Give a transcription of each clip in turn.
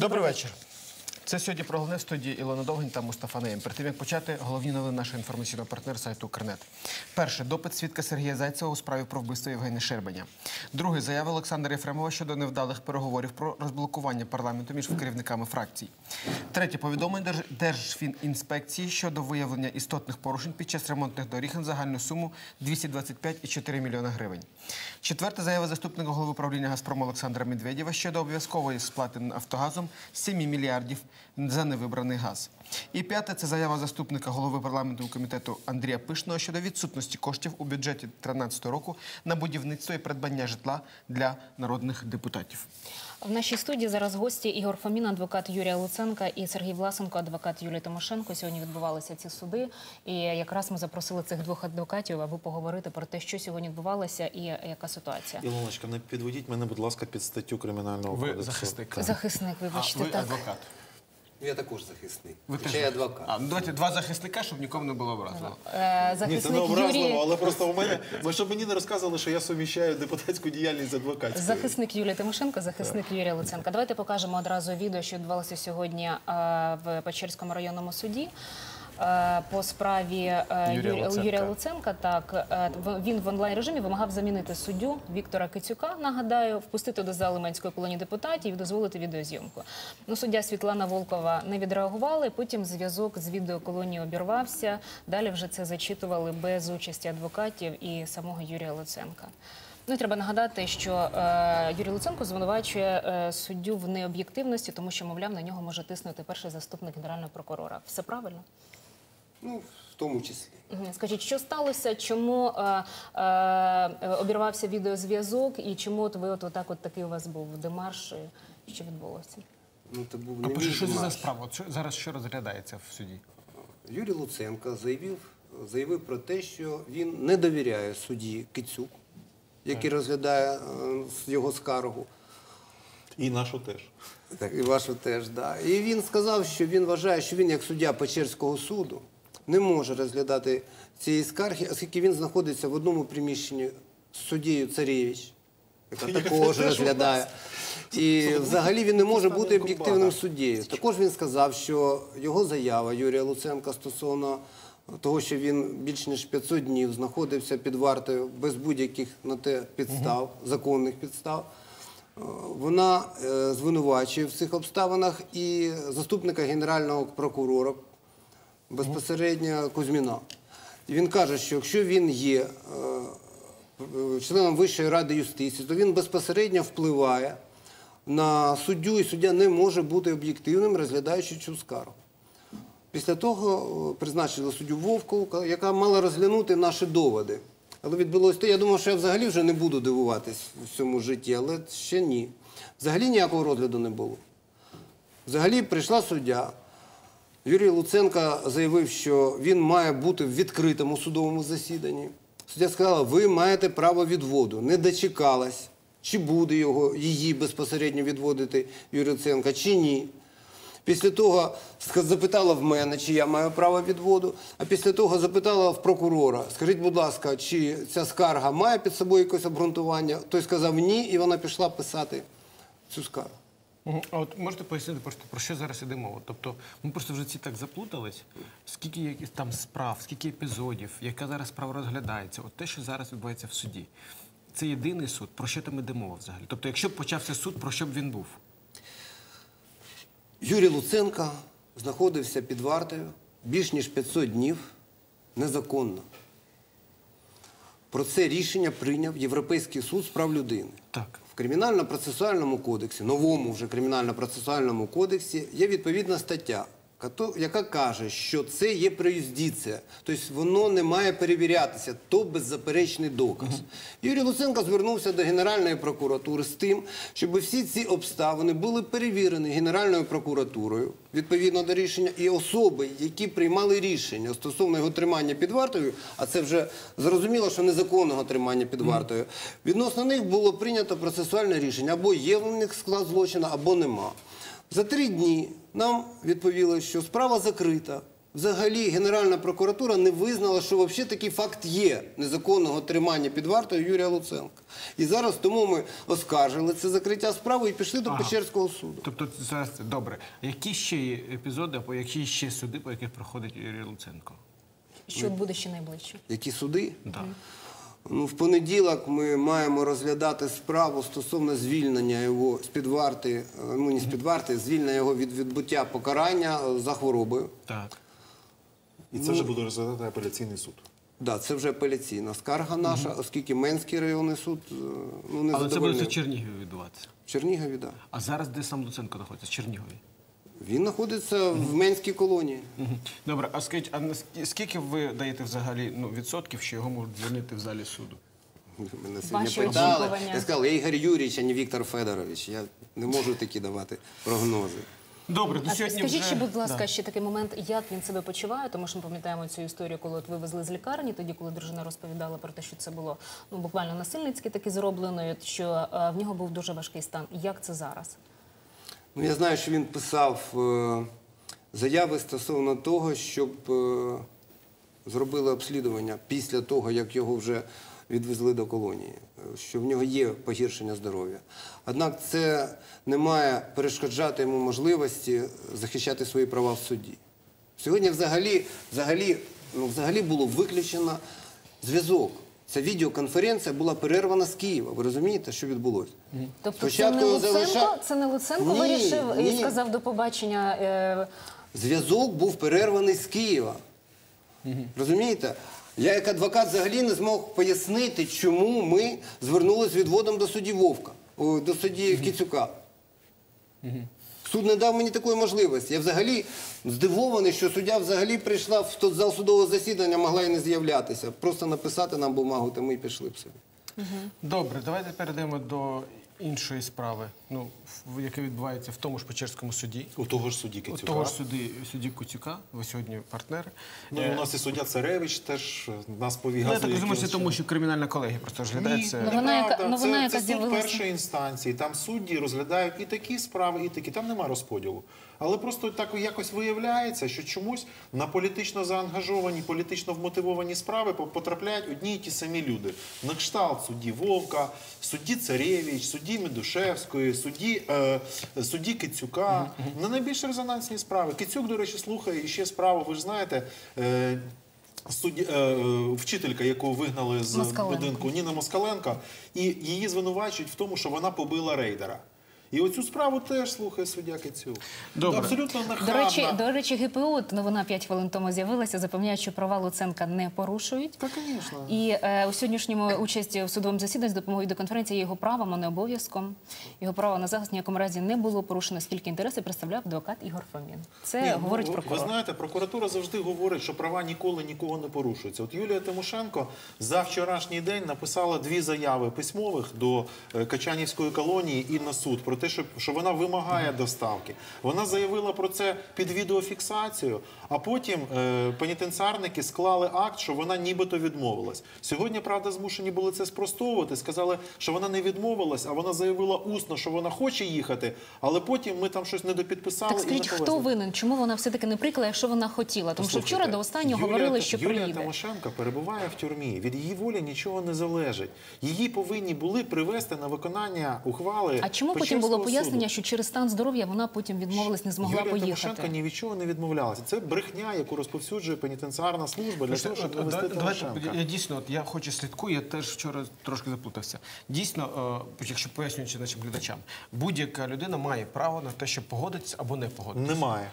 Добрий вечір. Це сьогодні про головне в студії Ілона Довгань та Мустафа Наєм. Перед тим як почати, головні новини нашого інформаційного партнера сайту Укрнет. Перше допит свідка Сергія Зайцева у справі про вбивство Євгена Шербаня. Друге заява Олександра Єфремова щодо невдалих переговорів про розблокування парламенту між керівниками фракцій. Третє повідомлення Держ- Держфінінспекції щодо виявлення істотних порушень під час ремонтних доріг на загальну суму 225,4 мільйона гривень. Четверте заява заступника голови управління Газпрому Олександра Медведєва щодо обов'язкової сплати Нафтогазом 7 мільярдів за невибраний газ. І п'яте це заява заступника голови парламенту комітету Андрія Пишного щодо відсутності коштів у бюджеті 2013 року на будівництво і придбання житла для народних депутатів. В нашій студії зараз гості Ігор Фомін, адвокат Юрія Луценка і Сергій Власенко, адвокат Юлії Тимошенко. Сьогодні відбувалися ці суди. І якраз ми запросили цих двох адвокатів, аби поговорити про те, що сьогодні відбувалося і яка ситуація. Ілоночка, не підведіть мене, будь ласка, під статтю кримінального Ви захисник. Захисник, вибачте, так. адвокат. Я також захисник. Ви Хоча теж я адвокат. А, ну, давайте два захисника, щоб нікому не було образливо. Е, Ні, це не Захисник образливо, але просто у мене, бо щоб мені не розказували, що я суміщаю депутатську діяльність з адвокатською. Захисник Юлія Тимошенко, захисник Юрія Луценка. Давайте покажемо одразу відео, що відбувалося сьогодні е, в Печерському районному суді. Е, По справі е, Юрія Луценка. Юрія Луценка, так е, він в онлайн режимі вимагав замінити суддю Віктора Кицюка. Нагадаю, впустити до зали менської колонії депутатів і дозволити відеозйомку. Ну, суддя Світлана Волкова не відреагувала. Потім зв'язок з відеоколонією обірвався. Далі вже це зачитували без участі адвокатів і самого Юрія Луценка. Ну і треба нагадати, що е, Юрій Луценко звинувачує е, суддю в необ'єктивності, тому що, мовляв, на нього може тиснути перший заступник генерального прокурора. Все правильно? Ну, в тому числі. Скажіть, що сталося? Чому е, е, обірвався відеозв'язок, і чому от ви от отак от такий у вас був демарш? Що відбулося? Ну, це був А не про що це за демарш. справа? От що- зараз що розглядається в суді? Юрій Луценко заявив, заявив про те, що він не довіряє судді Кицюк, який розглядає е, його скаргу. І нашу теж. Так, і вашу теж, да. І він сказав, що він вважає, що він, як суддя Печерського суду, не може розглядати цієї скарги, оскільки він знаходиться в одному приміщенні з суддєю Царєвич, яка також розглядає. І взагалі він не може бути об'єктивним суддєю. Також він сказав, що його заява Юрія Луценка стосовно того, що він більш ніж 500 днів знаходився під вартою без будь-яких на те підстав, законних підстав. Е, Вона е, звинувачує в цих обставинах і заступника генерального прокурора безпосередньо Кузьміна. Він каже, що якщо він є е, членом Вищої ради юстиції, то він безпосередньо впливає на суддю, і суддя не може бути об'єктивним, розглядаючи цю скаргу. Після того е, призначили суддю Вовкову, яка мала розглянути наші доводи. Але відбулося те, я думав, що я взагалі вже не буду дивуватись в цьому житті, але ще ні. Взагалі ніякого розгляду не було. Взагалі прийшла суддя. Юрій Луценко заявив, що він має бути в відкритому судовому засіданні. Суддя сказала, ви маєте право відводу. Не дочекалась, чи буде його, її безпосередньо відводити Юрій Луценко, чи ні. Після того запитала в мене, чи я маю право відводу, а після того запитала в прокурора, скажіть, будь ласка, чи ця скарга має під собою якесь обґрунтування? Той сказав ні, і вона пішла писати цю скаргу. А от можете пояснити просто про що зараз іде мова? Тобто ми просто вже ці так заплутались. Скільки там справ, скільки епізодів, яка зараз справа розглядається? От те, що зараз відбувається в суді. Це єдиний суд. Про що там іде мова взагалі? Тобто, якщо б почався суд, про що б він був? Юрій Луценко знаходився під вартою більш ніж 500 днів незаконно. Про це рішення прийняв Європейський суд з прав людини. Так. В кримінально-процесуальному кодексі, новому вже кримінально-процесуальному кодексі, є відповідна стаття, яка каже, що це є преюздиція, тобто воно не має перевірятися, то беззаперечний доказ. Юрій Луценко звернувся до Генеральної прокуратури з тим, щоб всі ці обставини були перевірені Генеральною прокуратурою відповідно до рішення, і особи, які приймали рішення стосовно його тримання під вартою, а це вже зрозуміло, що незаконного тримання під вартою, відносно них було прийнято процесуальне рішення. Або є в них склад злочину, або нема. За три дні нам відповіли, що справа закрита. Взагалі, Генеральна прокуратура не визнала, що взагалі такий факт є незаконного тримання під вартою Юрія Луценка. І зараз тому ми оскаржили це закриття справи і пішли до Ага. Печерського суду. Тобто зараз добре. Які ще є епізоди, або які ще суди, по яких проходить Юрій Луценко? Що буде ще найближче? Які суди? Да. Ну, в понеділок ми маємо розглядати справу стосовно звільнення його з-під варти, е, ну не з-під варти, звільнення його від відбуття покарання е, за хворобою. Так. І це вже буде розглядати апеляційний суд. Да, це вже апеляційна скарга наша, оскільки Менський районний суд е, ну, не Але це буде в Чернігові відбуватися. В Чернігові, так. Да. А зараз де сам Луценко знаходиться? В Чернігові. Він знаходиться в Менській колонії. Добре, а скажіть, а наскі- скільки ви даєте взагалі ну, відсотків, що його можуть звільнити в залі суду? Мене Ваші сьогодні питали. очікування? Я сказав, я Ігор Юрійович, а не Віктор Федорович. Я не можу такі давати прогнози. Добре, до А сьогодні скажіть, вже... ще, будь ласка, ще такий момент, як він себе почуває, тому що ми пам'ятаємо цю історію, коли от вивезли з лікарні, тоді, коли дружина розповідала про те, що це було ну буквально насильницьки таки зроблено, і от що е, в нього був дуже важкий стан. Як це зараз? Ну, я знаю, що він писав е, заяви стосовно того, щоб е, зробили обслідування після того, як його вже відвезли до колонії, е, що в нього є погіршення здоров'я. Однак це не має перешкоджати йому можливості захищати свої права в суді. Сьогодні взагалі, взагалі, ну, взагалі було виключено зв'язок. Ця відеоконференція була перервана з Києва. Ви розумієте, що відбулося? Тобто Спочатку це не Луценко, залиша- це не Луценко Ні, вирішив і сказав до побачення. Е, Зв'язок був перерваний з Києва. Розумієте? Я як адвокат взагалі не змог пояснити, чому ми звернулися з відводом до судді Вовка, до судді Кіцюка. Суд не дав мені такої можливості. Я взагалі здивований, що суддя взагалі прийшла в тот зал судового засідання, могла і не з'являтися. Просто написати нам бумагу, та ми й пішли б собі. Добре, давайте перейдемо до іншої справи, ну, в- яка відбувається в тому ж Печерському суді. У того ж судді У того ж суді, судді Куцюка, ви сьогодні партнери. Ну, Е, у нас і суддя Царевич теж нас ну, я так розумію, що тому, що кримінальна колегія просто розглядає Ні, це. Ну, вона, яка- ну, вона, яка це суд першої інстанції. Там судді розглядають і такі справи, і такі. Там нема розподілу. Але просто так якось виявляється, що чомусь на політично заангажовані, політично вмотивовані справи по- потрапляють одні і ті самі люди. На кшталт судді Вовка, судді Царєвич, судді Медушевської, судді, е, судді Кицюка. На найбільш резонансні справи. Кицюк, до речі, слухає ще справу, ви ж знаєте. Е, Судді, е, вчителька, яку вигнали з Москаленко. будинку Ніна Москаленко, і її звинувачують в тому, що вона побила рейдера. І оцю справу теж слухає суддя Кицюк. Добре. Абсолютно До нахабна. речі, до речі, ГПУ, новина 5 хвилин тому з'явилася, запевняють, що права Луценка не порушують. Та, звісно. І е, у сьогоднішньому участі в судовому засіданні з допомогою відеоконференції є його правом, а не обов'язком. Його право на захист ніякому разі не було порушено, оскільки інтереси представляв адвокат Ігор Фомін. Це Ні, говорить ну, прокурор. Ви знаєте, прокуратура завжди говорить, що права ніколи нікого не порушуються. От Юлія Тимошенко за вчорашній день написала дві заяви письмових до е, Качанівської колонії і на суд про те, що, що вона вимагає доставки. Вона заявила про це під відеофіксацію, а потім е, пенітенціарники склали акт, що вона нібито відмовилась. Сьогодні, правда, змушені були це спростовувати. Сказали, що вона не відмовилась, а вона заявила усно, що вона хоче їхати, але потім ми там щось недопідписали. Так скажіть, хто винен? Чому вона все-таки не приїхала, якщо вона хотіла? Тому що вчора до останнього Юлія говорили, що Юлія приїде. Тимошенко перебуває в тюрмі. Від її волі нічого не залежить. Її повинні були привести на виконання ухвали. А чому потім Печерського було пояснення, суду. що через стан здоров'я вона потім відмовилась, не змогла Юрія поїхати? Тимошенко ні від чого не відмовлялася. Це брехня, яку розповсюджує пенітенціарна служба для того, щоб довести Тимошенка. я дійсно, от я хочу слідкую, я теж вчора трошки заплутався. Дійсно, е, якщо пояснюючи нашим глядачам, будь-яка людина має право на те, щоб погодитися або не погодитися. Немає.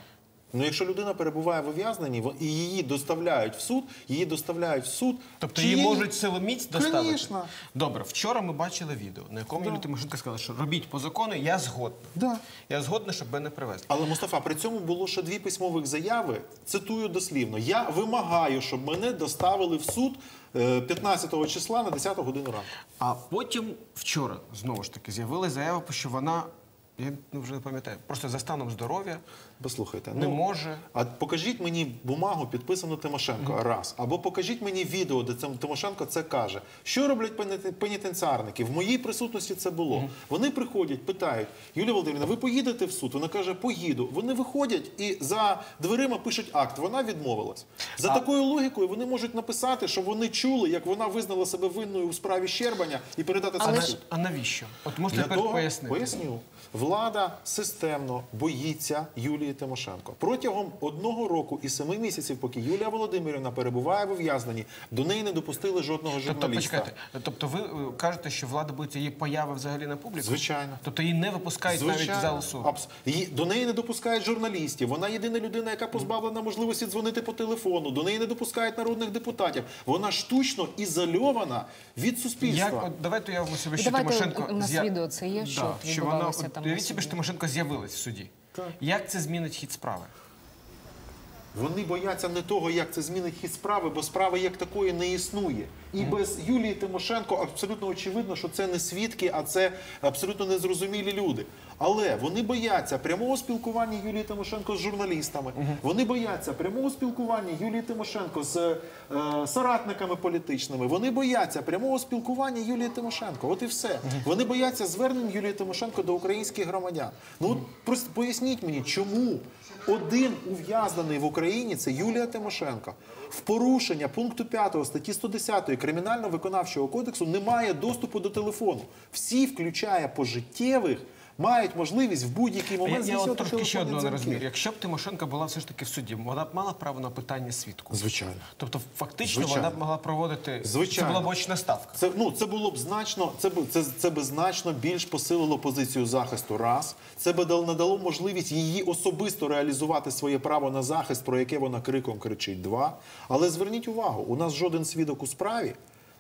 Ну, якщо людина перебуває в ув'язненні і її доставляють в суд, її доставляють в суд. Тобто її можуть силоміць доставити? Конечно. Добре, вчора ми бачили відео, на якому Юлія Тимошенко сказала, що робіть по закону, я згодна. Да. Я згодна, щоб мене привезли. Але Мустафа, при цьому було ще дві письмових заяви. Цитую дослівно: я вимагаю, щоб мене доставили в суд е, 15 числа на 10 годину ранку. А потім вчора знову ж таки з'явилася заява, що вона. Я ну, вже не пам'ятаю, просто за станом здоров'я Послухайте, Не може. А покажіть мені бумагу, підписану Тимошенко, раз. Або покажіть мені відео, де Тимошенко це каже. Що роблять пенітенціарники? В моїй присутності це було. Вони приходять, питають: Юлія Володимирівна, ви поїдете в суд? Вона каже, поїду. Вони виходять і за дверима пишуть акт. Вона відмовилась. За такою логікою вони можуть написати, що вони чули, як вона визнала себе винною у справі Щербаня і передати це на суд. А навіщо? От можете Для тепер того, пояснити. Поясню. Влада системно боїться Юлії Тимошенко. Протягом одного року і семи місяців, поки Юлія Володимирівна перебуває в ув'язненні, до неї не допустили жодного Тобто, журналіста. почекайте, тобто ви е, кажете, що влада боїться її появи взагалі на публіку? Звичайно. Тобто її не випускають навіть в зал суду? Абс- Її- До неї не допускають журналістів. Вона єдина людина, яка позбавлена можливості дзвонити по телефону. До неї не допускають народних депутатів. Вона штучно ізольована від суспільства. Як, от, давайте уявимо собі, що Тимошенко... у нас відео це є, що да, що вона, там суді. що Тимошенко з'явилась в суді. Так. Як це змінить хід справи? Вони бояться не того, як це змінить хід справи, бо справи як такої не існує. І без Юлії Тимошенко абсолютно очевидно, що це не свідки, а це абсолютно незрозумілі люди. Але вони бояться прямого спілкування Юлії Тимошенко з журналістами. Вони бояться прямого спілкування Юлії Тимошенко з е, соратниками політичними. Вони бояться прямого спілкування Юлії Тимошенко. От і все. Вони бояться звернень Юлії Тимошенко до українських громадян. Ну от просто поясніть мені, чому один ув'язнений в Україні це Юлія Тимошенко. В порушення пункту 5 статті 110 Кримінально-виконавчого кодексу немає доступу до телефону. Всі, включає пожиттєвих, мають можливість в будь-який момент я от здійснювати трошки ще одного не розумію. Якщо б Тимошенко була все ж таки в суді, вона б мала право на питання свідку. Звичайно. Тобто, фактично, Звичайно. вона б могла проводити. Звичайно. Це була б очна ставка. Це ну це було б значно, це б це, це би значно більш посилило позицію захисту. Раз це би дал- надало можливість її особисто реалізувати своє право на захист, про яке вона криком кричить. Два. Але зверніть увагу, у нас жоден свідок у справі.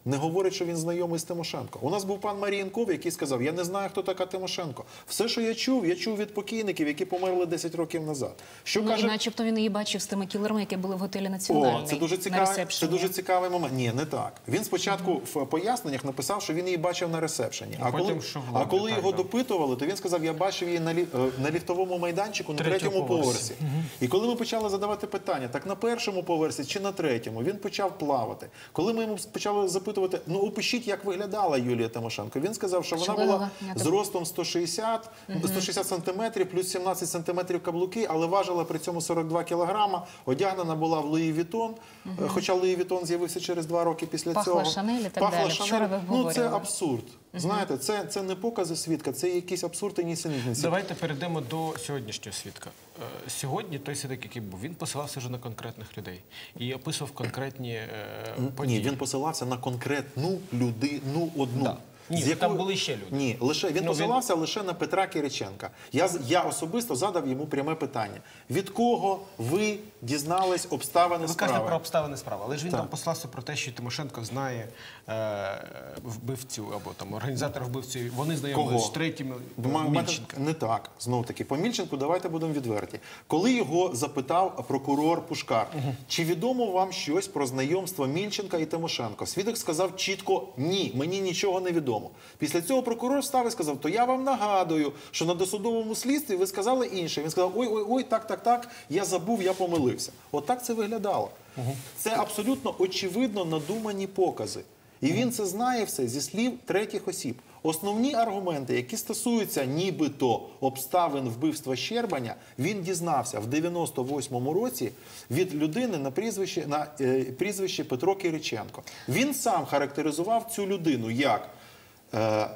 Не говорить, що він знайомий з Тимошенко. У нас був пан Марієнков, який сказав: Я не знаю, хто така Тимошенко. Все, що я чув, я чув від покійників, які померли 10 років назад. Що Ну, каже начебто він її бачив з тими кілерами, які були в готелі о, це дуже на цікавий, це дуже цікавий момент. Ні, не так. Він спочатку в поясненнях написав, що він її бачив на ресепшені. А потім, коли, а коли так, його да. допитували, то він сказав, я бачив її на, лі, е, на ліфтовому майданчику на Третьому третьому поверсі. поверсі. І коли ми почали задавати питання, так на першому поверсі чи на третьому, він почав плавати. Коли ми йому почали запитувати, ну опишіть, як виглядала Юлія Тимошенко, він сказав, що вона була з ростом 160, 160 сантиметрів, плюс 17 сантиметрів каблуки, але важила при цьому 42 кілограма. Одягнена була в Луї Вітон, е, хоча Луї Вітон з'явився через два роки після Пахла цього. Шанель і так далі. Вчора ви Ну це абсурд. Знаєте, це, це не покази свідка, це якісь абсурди нісенітниці. Давайте перейдемо до сьогоднішнього свідка. Е, Сьогодні той свідок, який був, він посилався вже на конкретних людей і описував конкретні е, події. Ні, він посилався на конкретну людину одну. Да. Ні, З там були ще люди. Ні, лише він Ну, він- лише на Петра Кириченка. Я я особисто задав йому пряме питання: від кого ви дізнались обставини Ви справи? кажете про обставини справи, але ж він Так. там послався про те, що Тимошенко знає е, вбивцю або там організатора вбивцю. Вони знайомилися з третім Мільченка. Не так. Знов таки, по Мільченку давайте будемо відверті. Коли його запитав прокурор Пушкар, чи відомо вам щось про знайомство Мільченка і Тимошенко? Свідок сказав чітко ні, мені нічого не відомо. Після цього прокурор встав і сказав: То я вам нагадую, що на досудовому слідстві ви сказали інше. Він сказав: Ой, ой, ой, так, так, так, я забув, я помилився. Отак це виглядало. Це абсолютно очевидно надумані покази. І він це знає все зі слів третіх осіб. Основні аргументи, які стосуються нібито обставин вбивства Щербаня, він дізнався в 98-му році від людини на прізвище на е, прізвище Петро Кириченко. Він сам характеризував цю людину як. Е,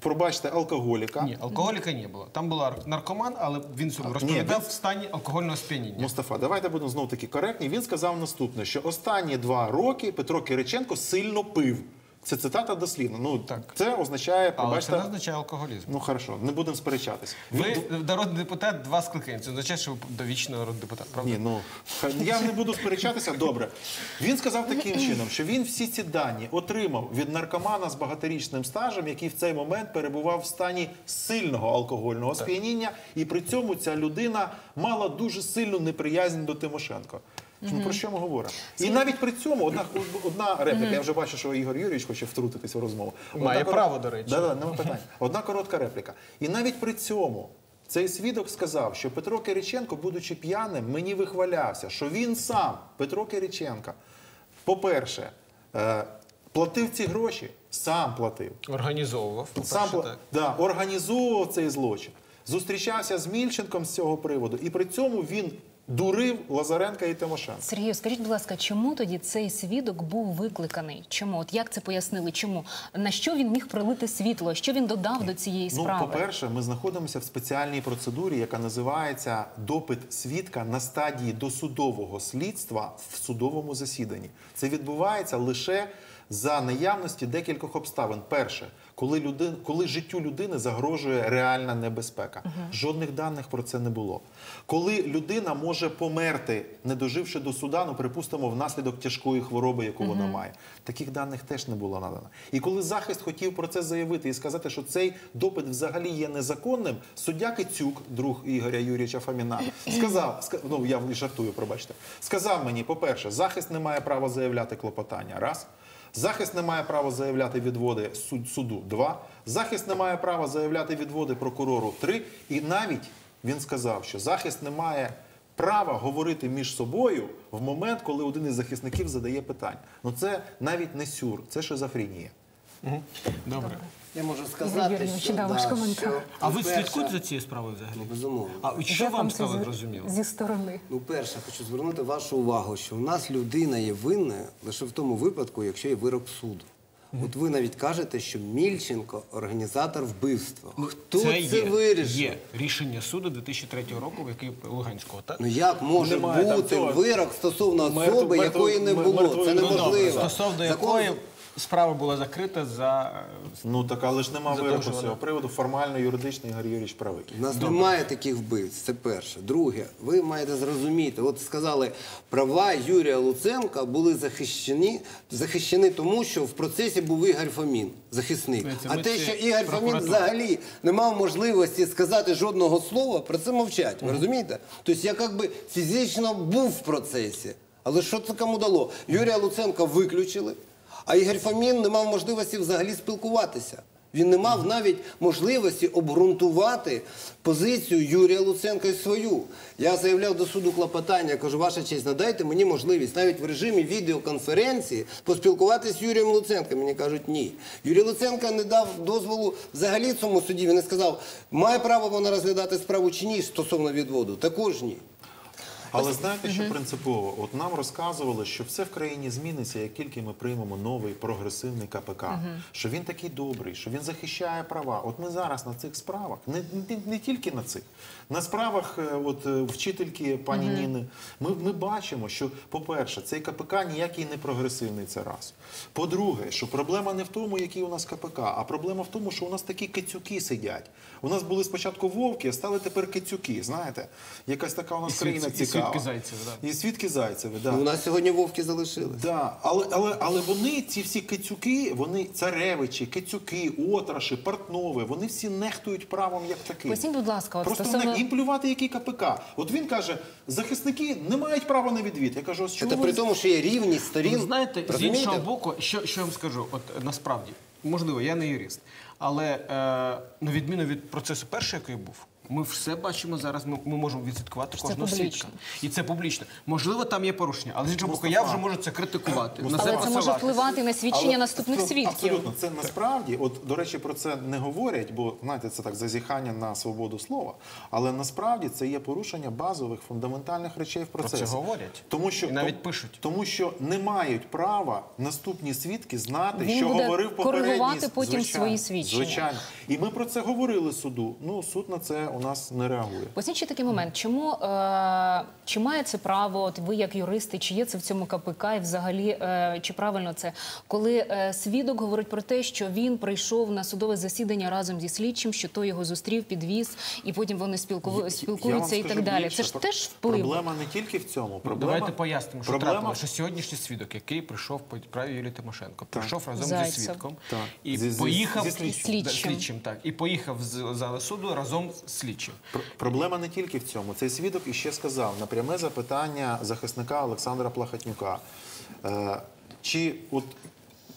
Пробачте, алкоголіка. Ні, алкоголіка не було. Там був наркоман, але він собі розповідав в стані алкогольного сп'яніння. Мустафа, давайте будемо знов таки коректні. Він сказав наступне: що останні два роки Петро Кириченко сильно пив. Це цитата дослівно. Ну Так. це означає, Але це не означає алкоголізм. Ну хорошо, не будемо сперечатись. Ви народний депутат, два скликання. Це означає, що ви довічний народний депутат. Правда? Ні, ну я не буду сперечатися. Добре. Він сказав таким чином, що він всі ці дані отримав від наркомана з багаторічним стажем, який в цей момент перебував в стані сильного алкогольного сп'яніння, і при цьому ця людина мала дуже сильну неприязнь до Тимошенко. Ну, про що ми говоримо? І навіть при цьому одна, одна репліка. Я вже бачу, що Ігор Юрійович хоче втрутитися в розмову. Має Одна право, до речі. Да, да, нема питань. Одна коротка репліка. І навіть при цьому Цей свідок сказав, що Петро Кириченко, будучи п'яним, мені вихвалявся, що він сам, Петро Кириченко, по-перше, е, платив ці гроші, сам платив. Організовував. Сам так. да, організовував цей злочин, зустрічався з Мільченком з цього приводу, і при цьому він дурив Лазаренка і Тимошенка. Сергію, скажіть, будь ласка, чому тоді цей свідок був викликаний? Чому? От як це пояснили? Чому? На що він міг пролити світло? Що він додав до цієї Ну, по-перше, ми знаходимося в спеціальній процедурі, яка називається допит свідка на стадії досудового слідства в судовому засіданні. Це відбувається лише за наявності декількох обставин. Перше, коли людин, коли життю людини загрожує реальна небезпека. Жодних даних про це не було. Коли людина може померти, не доживши до суда, ну припустимо, внаслідок тяжкої хвороби, яку вона має. Таких даних теж не було надано. І коли захист хотів про це заявити і сказати, що цей допит взагалі є незаконним, суддя Кицюк, друг Ігоря Юрійовича Фоміна, сказав, ска- ну я жартую, пробачте, сказав мені, по-перше, захист не має права заявляти клопотання. Раз. Захист не має права заявляти відводи суд, суду. Два. Захист не має права заявляти відводи прокурору. Три. І навіть він сказав, що захист не має права говорити між собою в момент, коли один із захисників задає питання. Ну це навіть не сюр, це шизофренія. Добре. Я можу сказати, що, да, ваш коментар. що, А ви по-перше, слідкуєте за цією справою взагалі? Ну, безумовно. А і що вам це стало зрозуміло? зі сторони? Ну, перше, хочу звернути вашу увагу, що в нас людина є винною лише в тому випадку, якщо є вирок суду. От ви навіть кажете, що Мільченко організатор вбивства. Хто це, є, вирішив? Є рішення суду 2003 року, в який Луганського, так? Ну як може Немає там бути цього. вирок стосовно Мертв- особи, мертв- якої не мер- було? мертвої Це людини. неможливо. Стосовно Закон- якої справа була закрита за Ну так але ж нема За те, вироку що з вона- цього приводу. Формально юридично Ігор Юрійович правий. У нас немає таких вбивць. Це перше. Друге, ви маєте зрозуміти. От сказали, права Юрія Луценка були захищені, захищені тому, що в процесі був Ігор Фомін, захисник. Дивіться, А ми те, це що Ігор Фомін прокуратура. взагалі не мав можливості сказати жодного слова, про це мовчать. Ви розумієте? Тобто я якби фізично був в процесі. Але що це кому дало? Юрія Луценка виключили, а Ігор Фомін не мав можливості взагалі спілкуватися. Він не мав навіть можливості обґрунтувати позицію Юрія Луценка і свою. Я заявляв до суду клопотання, кажу, ваша честь, надайте мені можливість навіть в режимі відеоконференції поспілкуватися з Юрієм Луценком. Мені кажуть, ні. Юрій Луценко не дав дозволу взагалі цьому суді. Він не сказав, має право вона розглядати справу чи ні стосовно відводу. Також ні. Але знаєте, що принципово? От нам розказували, що все в країні зміниться, як тільки ми приймемо новий прогресивний КПК, що він такий добрий, що він захищає права. От ми зараз на цих справах, не, не, не тільки на цих, на справах е, от, е, вчительки пані Ніни, ми, ми бачимо, що, по-перше, цей КПК ніякий не прогресивний це раз. По-друге, що проблема не в тому, який у нас КПК, а проблема в тому, що у нас такі кицюки сидять. У нас були спочатку вовки, а стали тепер кицюки. Знаєте, якась така у нас І країна і цікава. свідки Зайцева, да. І свідки Зайцеві, да. У нас сьогодні вовки залишились. Да, але, але, але вони, ці всі кицюки, вони царевичі, кицюки, отраші, портнови, вони всі нехтують правом як таким. Поясніть, будь ласка, от Просто стосовно- не їм плювати, який КПК. От він каже, захисники не мають права на відвід. Я кажу, ось чому Це ви при тому, що є рівність сторін. Ви знаєте, з Розумієте? іншого боку, що, що я вам скажу, от е, насправді, можливо, я не юрист, але е, на відміну від процесу першого, який був, ми все бачимо зараз. Ми, ми можемо відслідкувати кожного свідка. І це публічно. Можливо, там є порушення, але з іншого боку, я вже можу це критикувати. на Але це може впливати на свідчення Але наступних абсолютно- свідків. Абсолютно, це насправді, от до речі, про це не говорять, бо знаєте, це так зазіхання на свободу слова. Але насправді це є порушення базових фундаментальних речей в процесі. це говорять. Тому що І навіть пишуть. Тому що не мають права наступні свідки знати, Він що буде говорив попередній. коригувати потім Звичайно, свої свідчення. Звичайно. І ми про це говорили суду. Ну суд на це у нас не реагує. Поясніть ще такий момент. Чому е, чи має це право? От ви як юристи, чи є це в цьому КПК, і взагалі е, чи правильно це, коли е, свідок говорить про те, що він прийшов на судове засідання разом зі слідчим, що той його зустрів, підвіз, і потім вони спілку... Спілкуються і так далі. більше. Це ж теж вплив. Проблема не тільки в цьому. Ну, Проблема, Давайте пояснимо, що проблема, трапилося. Що сьогоднішній свідок, який прийшов по справі Юлії Тимошенко, прийшов разом зі Зайцев. свідком Так. і Зі- зі- поїхав зі слідчим. Да, слідчим, так, і поїхав з зали суду разом з слідчим. Проблема не тільки в цьому. Цей свідок іще сказав на пряме запитання захисника Олександра Плахатнюка. Е, чи от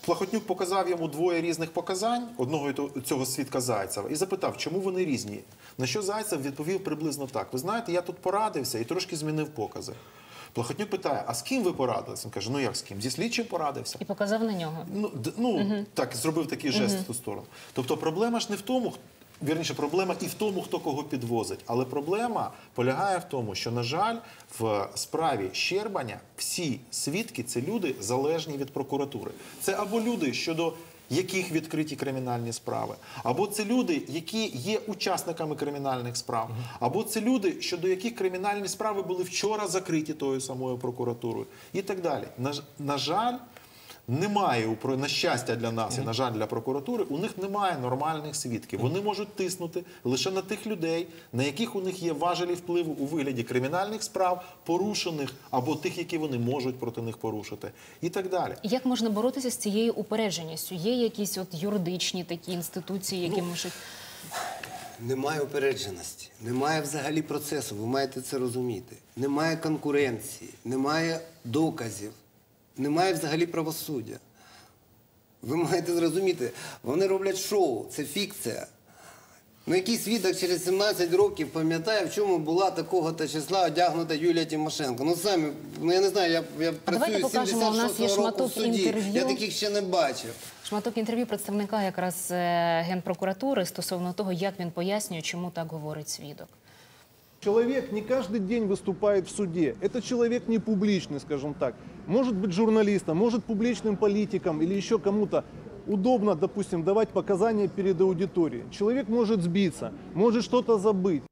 Плахотнюк показав йому двоє різних показань одного цього свідка Зайцева і запитав, чому вони різні. На що Зайцев відповів приблизно так: ви знаєте, я тут порадився і трошки змінив покази. Плахотнюк питає: а з ким ви порадилися? Він каже: ну як з ким? Зі слідчим порадився. І показав на нього. Ну, ну так, зробив такий жест в ту сторону. Тобто проблема ж не в тому, вірніше, проблема і в тому, хто кого підвозить. Але проблема полягає в тому, що, на жаль, в справі Щербаня всі свідки це люди залежні від прокуратури. Це або люди, щодо яких відкриті кримінальні справи, або це люди, які є учасниками кримінальних справ, або це люди, щодо яких кримінальні справи були вчора закриті тою самою прокуратурою, і так далі. На, на жаль, немає про- на щастя для нас і на жаль для прокуратури. У них немає нормальних свідків. Вони можуть тиснути лише на тих людей, на яких у них є важелі впливу у вигляді кримінальних справ, порушених або тих, які вони можуть проти них порушити, і так далі. Як можна боротися з цією упередженістю? Є якісь от юридичні такі інституції, Ну, які можуть Немає упередженості, немає взагалі процесу, ви маєте це розуміти. Немає конкуренції, немає доказів, немає взагалі правосуддя. Ви маєте зрозуміти, вони роблять шоу, це фікція. Ну, який свідок через 17 років пам'ятає, в чому була такого-то числа одягнута Юлія Тимошенко. Ну самі, ну я не знаю, я, я працюю з покажемо, 76-го року в суді. інтерв'ю. Я таких ще не бачив. шматок інтерв'ю представника якраз е, генпрокуратури стосовно того, як він пояснює, чому так говорить свідок. Человек не каждый день выступает в суде. Это человек не публичный, скажем так. Может быть журналистом, может публичным политиком или еще кому-то. Удобно, допустим, давать показания перед аудиторией. Человек может сбиться, может что-то забыть.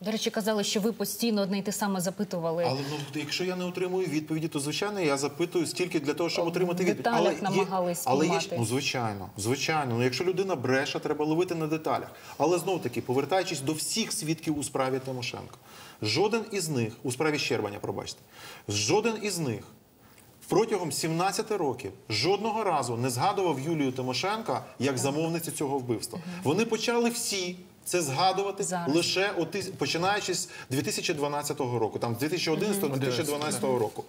До речі, казали, що ви постійно одне й те саме запитували. Але ну якщо я не отримую відповіді, то звичайно я запитую стільки для того, щоб отримати відповідь. деталях намагались але є, ну звичайно, звичайно. Ну якщо людина бреше, треба ловити на деталях. Але знов таки, повертаючись до всіх свідків у справі Тимошенко, жоден із них у справі Щербаня, пробачте, жоден із них. Протягом 17 років жодного разу не згадував Юлію Тимошенка як замовницю цього вбивства. Вони почали всі це згадувати Зараз. лише у тис- починаючи з 2012 року, там з 2011-2012 року.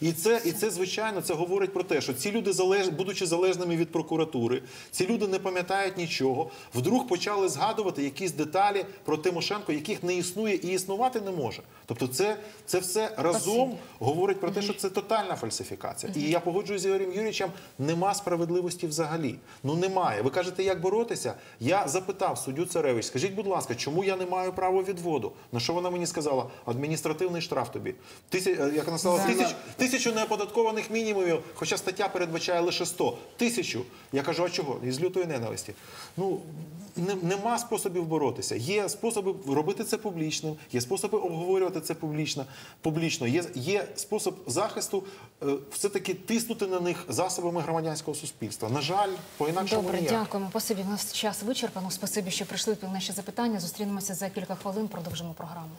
І це, і це, звичайно, це говорить про те, що ці люди, залеж, будучи залежними від прокуратури, ці люди не пам'ятають нічого, вдруг почали згадувати якісь деталі про Тимошенко, яких не існує і існувати не може. Тобто, це, це все разом говорить про те, що це тотальна фальсифікація. І я погоджуюсь з Ігорем Юрійовичем, нема справедливості взагалі. Ну немає. Ви кажете, як боротися? Я запитав суддю Царевич, скажіть, будь ласка, чому я не маю права відводу? На що вона мені сказала? Адміністративний штраф тобі. Тисяч, е, як вона сказала, тисяч, тисячу неоподаткованих мінімумів, хоча стаття передбачає лише 100. Тисячу. Я кажу, а чого? Із лютої ненависті. Ну, не, нема способів боротися. Є способи робити це публічним, є способи обговорювати це публічно. публічно. Є, є спосіб захисту е, все-таки тиснути на них засобами громадянського суспільства. На жаль, по-інакшому Добре, ніяк. дякуємо. Спасибі. У нас час вичерпано. Спасибі, що прийшли на наші запитання. Зустрінемося за кілька хвилин. Продовжимо програму.